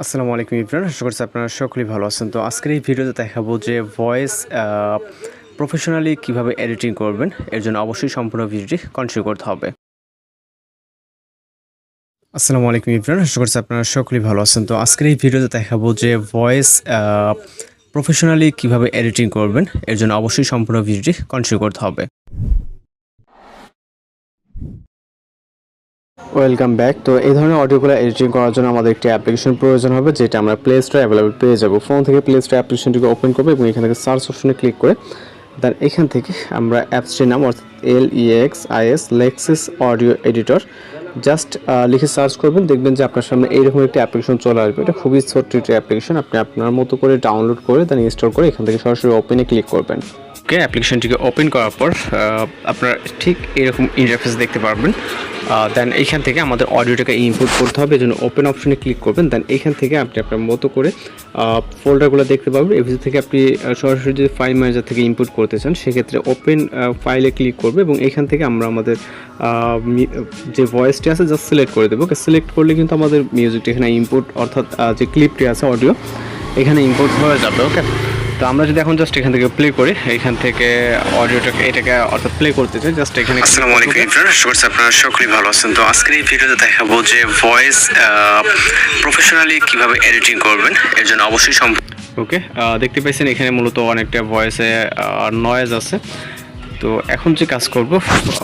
আসসালামু আলাইকুম ইব্রান আশা করছি আপনারা সকলেই ভালো আছেন। তো আজকের এই ভিডিওতে দেখাবো যে ভয়েস প্রফেশনালি কীভাবে এডিটিং করবেন, এর জন্য অবশ্যই সম্পূর্ণ ভিডিওটি কন্টিনিউ করতে হবে। আসসালামু আলাইকুম ইব্রান আশা করছি আপনারা সকলেই ভালো আছেন। তো আজকের এই ভিডিওতে দেখাবো যে ভয়েস প্রফেশনালি কীভাবে এডিটিং করবেন, এর জন্য অবশ্যই সম্পূর্ণ ভিডিওটি কন্টিনিউ করতে হবে। ওয়েলকাম ব্যাক তো এই ধরনের অডিওগুলো এডিটিং করার জন্য আমাদের একটি অ্যাপ্লিকেশন প্রয়োজন হবে, যেটা আমরা প্লে স্টোরে অ্যাভেলেবল পেয়ে যাব। ফোন থেকে প্লে স্টোর অ্যাপ্লিকেশনটিকে ওপেন করব এবং এখান থেকে সার্চ অপশনে ক্লিক করে দেন এখান থেকে আমরা অ্যাপসটির নাম অর্থাৎ L E X I S Lexis audio editor just লিখে সার্চ করবেন। দেখবেন যে আপনার সামনে এইরকম একটি অ্যাপ্লিকেশন চলে আসবে। এটা খুবই ছোট্ট একটি অ্যাপ্লিকেশন আপনি আপনার মতো করে ডাউনলোড করে দেন ইনস্টল করে এখান থেকে সরাসরি ওপেনে ক্লিক করবেন। ওকে অ্যাপ্লিকেশনটিকে ওপেন করার পর আপনারা ঠিক এরকম ইন্টারফেস দেখতে পারবেন। দেন এইখান থেকে আমাদের অডিওটাকে ইনপুট করতে হবে। জন্য ওপেন অপশনে ক্লিক করবেন। দেন এইখান থেকে আপনি আপনার মতো করে ফোল্ডারগুলো দেখতে পাবেন এর ভিতর থেকে আপনি সরাসরি যদি ফাইল ম্যানেজার থেকে ইনপুট করতে চান, সেক্ষেত্রে ওপেন ফাইলে ক্লিক করবে এবং এখান থেকে আমরা আমাদের যে ভয়েসটি আছে জাস্ট সিলেক্ট করে দেবো। সিলেক্ট করলে কিন্তু আমাদের মিউজিকটি এখানে ইনপুট অর্থাৎ যে ক্লিপটি আছে অডিও এখানে ইম্পোর্ট হয়ে যাবে। ওকে তো আমরা যদি এখন জাস্ট এখান থেকে প্লে করি এখান থেকে অডিওটাকে এটাকে অর্থাৎ প্লে করতে চাই জাস্ট এখানে আসসালামু আলাইকুম ইমরান আশা করছি আপনারা সকলেই ভালো আছেন। তো আজকের এই ভিডিওতে দেখাবো যে ভয়েস প্রফেশনালি কীভাবে এডিটিং করবেন এর জন্য অবশ্যই ওকে দেখতে পাইছেন এখানে মূলত অনেকটা ভয়েসে নয়েজ আছে। তো এখন যে কাজ করব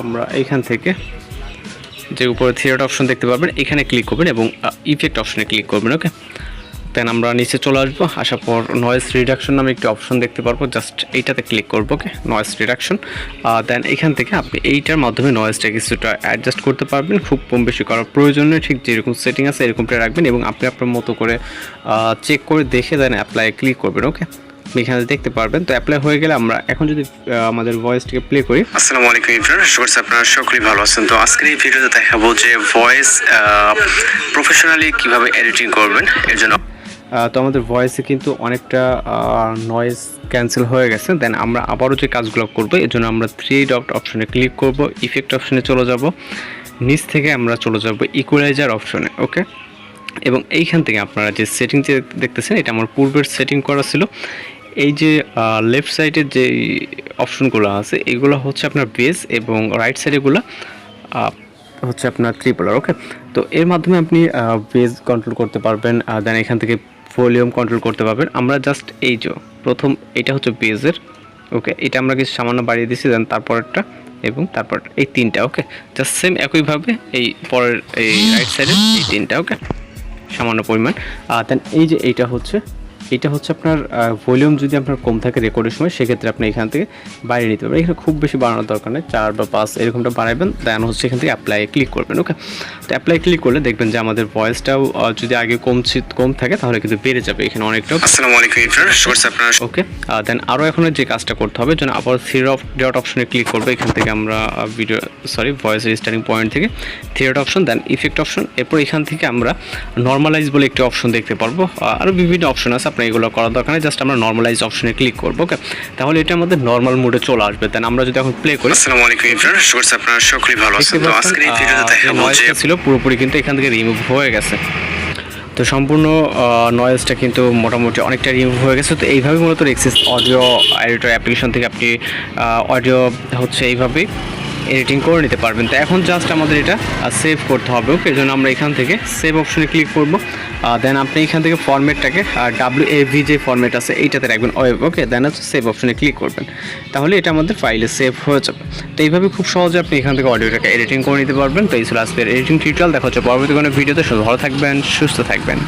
আমরা এইখান থেকে যে উপরে থিয়েটার অপশন দেখতে পাবেন এখানে ক্লিক করবেন এবং ইফেক্ট অপশনে ক্লিক করবেন ওকে দেন আমরা নিচে চলে আসব। আসার পর নয়েজ রিডাকশন নামে একটি অপশন দেখতে পারব। জাস্ট এইটাতে ক্লিক করব ওকে নয়েজ রিডাকশন দেন এখান থেকে আপনি এইটার মাধ্যমে নয়েজটা কিছুটা অ্যাডজাস্ট করতে পারবেন। খুব কম বেশি করার প্রয়োজন ঠিক যেরকম সেটিং আছে, এরকমটা রাখবেন এবং আপনি আপনার মতো করে চেক করে দেখে দেন অ্যাপ্লাই ক্লিক করবেন ওকে এখানে দেখতে পারবেন। তো অ্যাপ্লাই হয়ে গেলে আমরা এখন যদি আমাদের ভয়েসটিকে প্লে করি। আসসালামু আলাইকুম ইমরান আশা করছি আপনারা সকলেই ভালো আছেন। তো আজকের এই ভিডিওতে দেখাবো যে ভয়েস প্রফেশনালি কীভাবে এডিটিং করবেন, এর জন্য তো আমাদের ভয়েসে কিন্তু অনেকটা নয়েজ ক্যান্সেল হয়ে গেছে। দেন আমরা আবারও যে কাজগুলো করব, এর জন্য আমরা থ্রি ডট অপশনে ক্লিক করব ইফেক্ট অপশনে চলে যাব। নিচ থেকে আমরা চলে যাব ইকুয়ালাইজার অপশনে ওকে এবং এইখান থেকে আপনারা যে সেটিং যে দেখতেছেন, এটা আমার পূর্বের সেটিং করা ছিল। এই যে লেফট সাইডের যে অপশনগুলো আছে, এগুলো হচ্ছে আপনার বেস এবং রাইট সাইডেগুলো হচ্ছে আপনার ত্রিপোলার ওকে তো এর মাধ্যমে আপনি বেজ কন্ট্রোল করতে পারবেন দেন এখান থেকে ভলিউম কন্ট্রোল করতে পারবেন। আমরা জাস্ট এই যে, প্রথম এটা হচ্ছে বেজের, ওকে? এটা আমরা কিছু সামান্য বাড়িয়ে দিচ্ছি দেন তারপরেরটা এবং তারপর এই তিনটা, ওকে? জাস্ট সেম একইভাবে এই পরের, এই রাইট সাইডে এই তিনটা, ওকে? সামান্য পরিমাণ। আর দেন এই যে এইটা হচ্ছে এটা হচ্ছে আপনার ভলিউম যদি আপনার কম থাকে রেকর্ডের সময় সেক্ষেত্রে আপনি এখান থেকে বাইরে নিতে পারবেন। এখানে খুব বেশি বাড়ানোর দরকার নেই চার বা পাঁচ এরকমটা বাড়াবেন দেন হচ্ছে এখান থেকে অ্যাপ্লাই ক্লিক করবেন ওকে তো অ্যাপ্লাই ক্লিক করলে দেখবেন যে আমাদের ভয়েসটাও যদি আগে কম কম থাকে তাহলে কিন্তু বেড়ে যাবে এখানে অনেকটা আসসালামু আলাইকুম আপনারা ওকে দেন আরও এখন যে কাজটা করতে হবে যেন আবার থ্রি অফ ডট অপশনে ক্লিক করব এখান থেকে আমরা video sorry voice starting point থেকে থ্রিড অপশন দেন ইফেক্ট অপশন এরপর এখান থেকে আমরা নর্মালাইজ বলে একটি অপশন দেখতে পারব। আরও বিভিন্ন অপশন আছে আপনার এগুলো করার দরকার নেই জাস্ট আমরা নর্মালাইজ অপশনে ক্লিক করব ওকে তাহলে এটা আমাদের নর্মাল মোডে চলে আসবে। দেন আমরা যদি এখন প্লে করি আসসালামু আলাইকুম ইমরান। আশা করছি আপনারা সকলেই ভালো আছেন। তো আজকের এই ভিডিওতে দেখাবো যে নয়েজটা ছিল পুরোপুরি কিন্তু এখান থেকে রিমুভ হয়ে গেছে। তো সম্পূর্ণ নয়েজটা কিন্তু মোটামুটি অনেকটা রিমুভ হয়ে গেছে। তো এইভাবে মূলত এক্সিস অডিও এডিটর অ্যাপ্লিকেশন থেকে আপনি অডিও হচ্ছে এইভাবেই এডিটিং করে নিতে পারবেন। তো এখন জাস্ট আমাদের এটা সেভ করতে হবে। ওকে জন্য আমরা এখান থেকে সেভ অপশনে ক্লিক করব। দেন আপনি এখান থেকে ফরম্যাটটাকে ডাব্লিউ এভি যে ফরম্যাট আছে, এইটাতে রাখবেন। ওয়েব ওকে দেন হচ্ছে সেভ অপশনে ক্লিক করবেন। তাহলে এটা আমাদের ফাইলে সেভ হয়ে যাবে। তো এইভাবে খুব সহজে আপনি এখান থেকে অডিওটাকে এডিটিং করে নিতে পারবেন। তো এই ছিল আজকের এডিটিং টিউটোরিয়াল দেখা হচ্ছে পরবর্তী কোনো ভিডিওতে শুধু ভালো থাকবেন, সুস্থ থাকবেন।